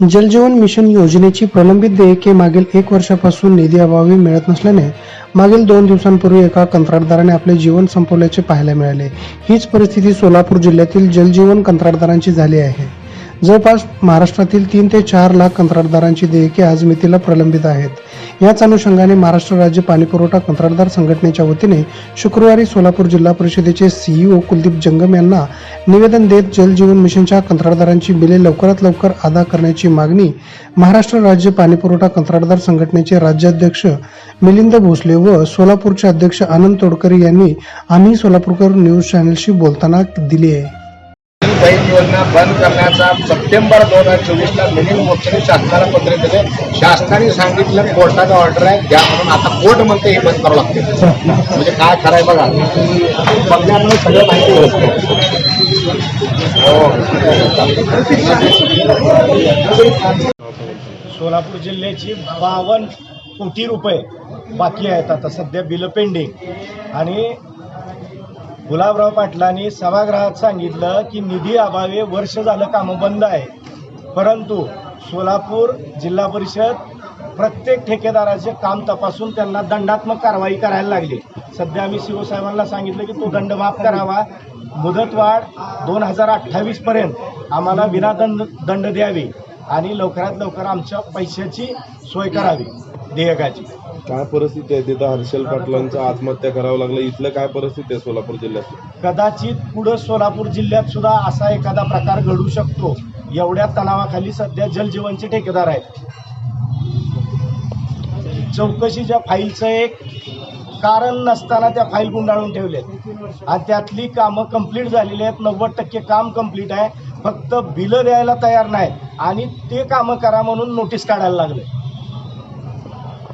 जलजीवन mission योजनेची प्रलंबित देयके मागील एक वर्षापासून निधी अभावी मिळत नसल्याने मागील दोन दिवसांपूर्वी एका कंत्राटदाराने आपले जीवन संपवल्याचे पाहायला मिळाले. हीच परिस्थिती सोलापूर जिल्ह्यातील जलजीवन कंत्राटदारांची झाली आहे. जवळपास महाराष्ट्रातील तीन ते चार लाख कंत्राटदारांची देयके आज मितीला प्रलंबित आहेत. याच अनुषंगाने महाराष्ट्र राज्य पाणीपुरवठा कंत्राटदार संघटनेच्या वतीने शुक्रवारी सोलापूर जिल्हा परिषदेचे सीईओ कुलदीप जंगम यांना निवेदन देत जल जीवन मिशनच्या कंत्राटदारांची बिले लवकरात लवकर अदा करण्याची मागणी महाराष्ट्र राज्य पाणीपुरवठा कंत्राटदार संघटनेचे राज्याध्यक्ष मिलिंद भोसले व सोलापूरचे अध्यक्ष आनंद तोडकरी यांनी आम्ही सोलापूरकर न्यूज चॅनलशी बोलताना दिली आहे. बहीण योजना बंद करण्याचा सप्टेंबर दोन हजार चोवीसला मिनिमम मोर्चाने शासनाला पत्र दिले. शासनाने सांगितलं कोर्टाचा ऑर्डर आहे द्या म्हणून आता कोर्ट म्हणते हे बंद करावं लागते. म्हणजे काय खरंय बघा. बघण्यामुळे सगळं माहिती होतं सोलापूर जिल्ह्याची बावन्न कोटी रुपये बाकी आहेत आता सध्या बिलं पेंडिंग. आणि गुलाबराव पाटलांनी सभागृहात सांगितलं की निधी अभावी वर्ष झालं कामं बंद आहे. परंतु सोलापूर जिल्हा परिषद प्रत्येक ठेकेदाराचे काम तपासून त्यांना दंडात्मक कारवाई करायला लागली. सध्या आम्ही शिवसाहेबांना सांगितलं की तो दंड माफ करावा. मुदतवाढ दोन हजार अठ्ठावीसपर्यंत आम्हाला विनादंड दंड द्यावी आणि लवकरात लवकर आमच्या पैशाची सोय करावी. देयकाची काय परिस्थिती आहे तिथं? हर्षल पाटलांचं आत्महत्या करावं लागलं. इथलं काय परिस्थिती आहे सोलापूर जिल्ह्यात? कदाचित पुढं सोलापूर जिल्ह्यात सुद्धा असा एखादा प्रकार घडू शकतो. एवढ्या तणावाखाली सध्या जलजीवनचे ठेकेदार आहेत. चौकशीच्या फाईलचं एक कारण नसताना त्या फाईल गुंडाळून ठेवलेत. आणि त्यातली कामं कंप्लीट झालेली आहेत. नव्वद टक्के काम कंप्लीट आहे. फक्त बिलं द्यायला तयार नाही आणि ते कामं करा म्हणून नोटीस काढायला लागले.